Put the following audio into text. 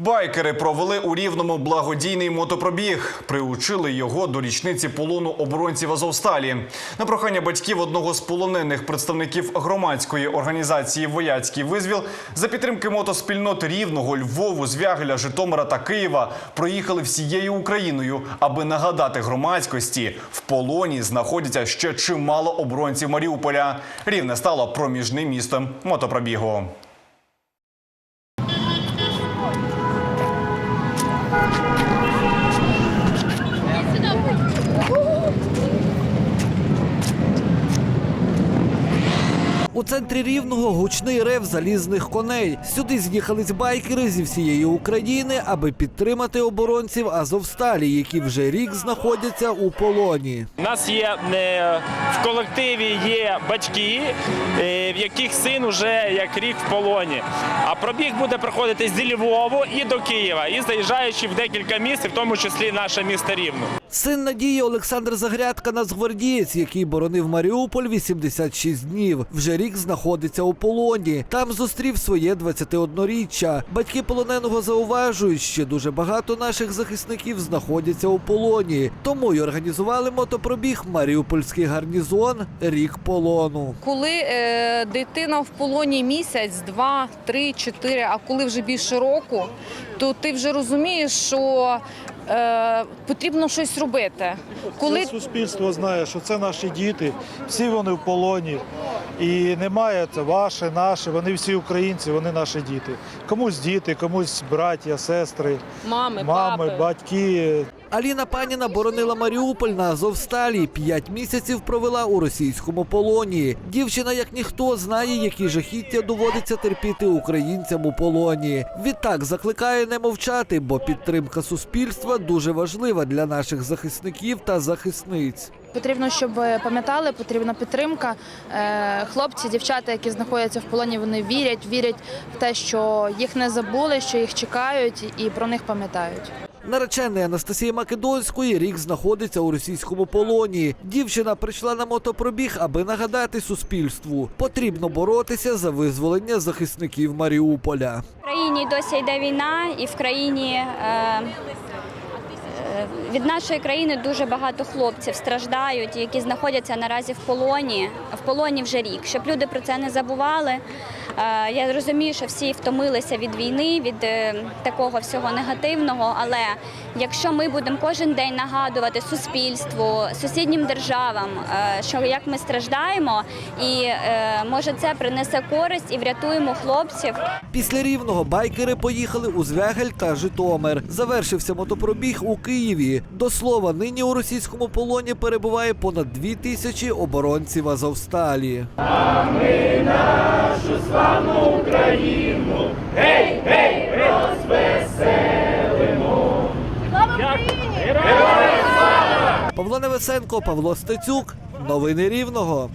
Байкери провели у рівному благодійний мотопробіг. Приучили його до річниці полону оборонців Азовсталі. На прохання батьків одного з полонених представників громадської організації Вояцький визвіл за підтримки мотоспільнот Рівного, Львову, Звягеля, Житомира та Києва проїхали всією Україною, аби нагадати громадськості в полоні знаходяться ще чимало оборонців Маріуполя. Рівне стало проміжним містом мотопробігу. Thank you. У центрі рівного гучний рев залізних коней. Сюди з'їхались байкери зі всієї України, аби підтримати оборонців Азовсталі, які вже рік знаходяться у полоні. У нас є е, в колективі є батьки, е, в яких син уже як рік в полоні. А пробіг буде проходити зі Львову і до Києва, і заїжджаючи в декілька міст, в тому числі наше місто Рівно. Син Надії Олександр Загрядка нацгвардієць, який боронив Маріуполь 86 днів. Вже рік знаходиться у полоні. Там зустрів своє 21-річчя. Батьки полоненого зауважують, що дуже багато наших захисників знаходяться у полоні. Тому й організували мотопробіг Маріупольський гарнізон Рік полону. Коли е, дитина в полоні місяць, два, три, чотири, а коли вже більше року, то ти вже розумієш, що е, потрібно щось робити. Коли Це суспільство знає, що це наші діти, всі вони в полоні. І немає це ваше, наше, вони всі українці, вони наші діти. Комусь діти, комусь браття, сестри, мами, мами, папи, батьки. Аліна Паніна боронила Маріуполь на Азовсталі. П'ять місяців провела у російському полоні. Дівчина, як ніхто, знає, які жахіття доводиться терпіти українцям у полоні. Відтак закликає не мовчати, бо підтримка суспільства дуже важлива для наших захисників та захисниць. Потрібно, щоб пам'ятали, потрібна підтримка. Е, Хлопці, дівчата, які знаходяться в полоні, вони вірять, вірять в те, що їх не забули, що їх чекають і про них пам'ятають. Наречений Анастасії Македонської рік знаходиться у російському полоні. Дівчина прийшла на мотопробіг, аби нагадати суспільству. Потрібно боротися за визволення захисників Маріуполя. В країні досі йде війна, і в країні е, е, від нашої країни дуже багато хлопців страждають, які знаходяться наразі в полоні. В полоні вже рік. Щоб люди про це не забували. Е, я розумію, що всі втомилися від війни, від е, такого всього негативного. Але якщо ми будемо кожен день нагадувати суспільству, сусіднім державам, е, що як ми страждаємо, і може це принесе користь і врятуємо хлопців. Після рівного байкери поїхали у Звягель та Житомир. Завершився мотопробіг у Києві. До слова, нині у російському полоні перебуває понад дві тисячі оборонців Азовсталі. Павло Невесенко, Павло Стецюк. Новини Рівного.